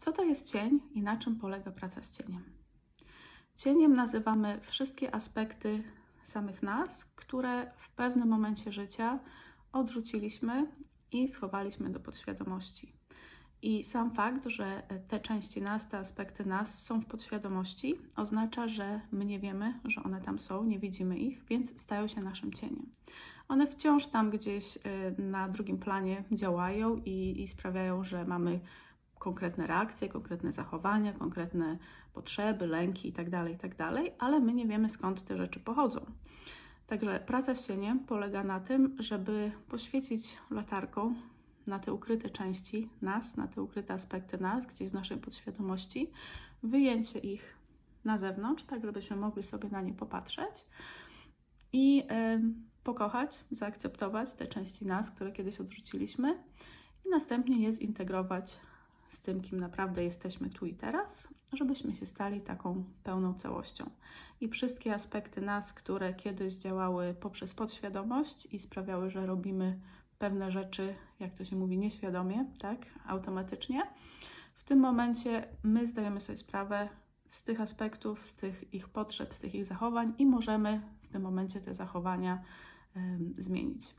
Co to jest cień i na czym polega praca z cieniem? Cieniem nazywamy wszystkie aspekty samych nas, które w pewnym momencie życia odrzuciliśmy i schowaliśmy do podświadomości. I sam fakt, że te części nas, te aspekty nas są w podświadomości, oznacza, że my nie wiemy, że one tam są, nie widzimy ich, więc stają się naszym cieniem. One wciąż tam gdzieś y, na drugim planie działają i, i sprawiają, że mamy konkretne reakcje, konkretne zachowania, konkretne potrzeby, lęki itd., itd., ale my nie wiemy skąd te rzeczy pochodzą. Także praca z cieniem polega na tym, żeby poświecić latarką na te ukryte części nas, na te ukryte aspekty nas, gdzieś w naszej podświadomości, wyjęcie ich na zewnątrz, tak żebyśmy mogli sobie na nie popatrzeć i pokochać, zaakceptować te części nas, które kiedyś odrzuciliśmy i następnie je zintegrować z tym, kim naprawdę jesteśmy tu i teraz, żebyśmy się stali taką pełną całością. I wszystkie aspekty nas, które kiedyś działały poprzez podświadomość i sprawiały, że robimy pewne rzeczy, jak to się mówi, nieświadomie, tak, automatycznie, w tym momencie my zdajemy sobie sprawę z tych aspektów, z tych ich potrzeb, z tych ich zachowań i możemy w tym momencie te zachowania em, zmienić.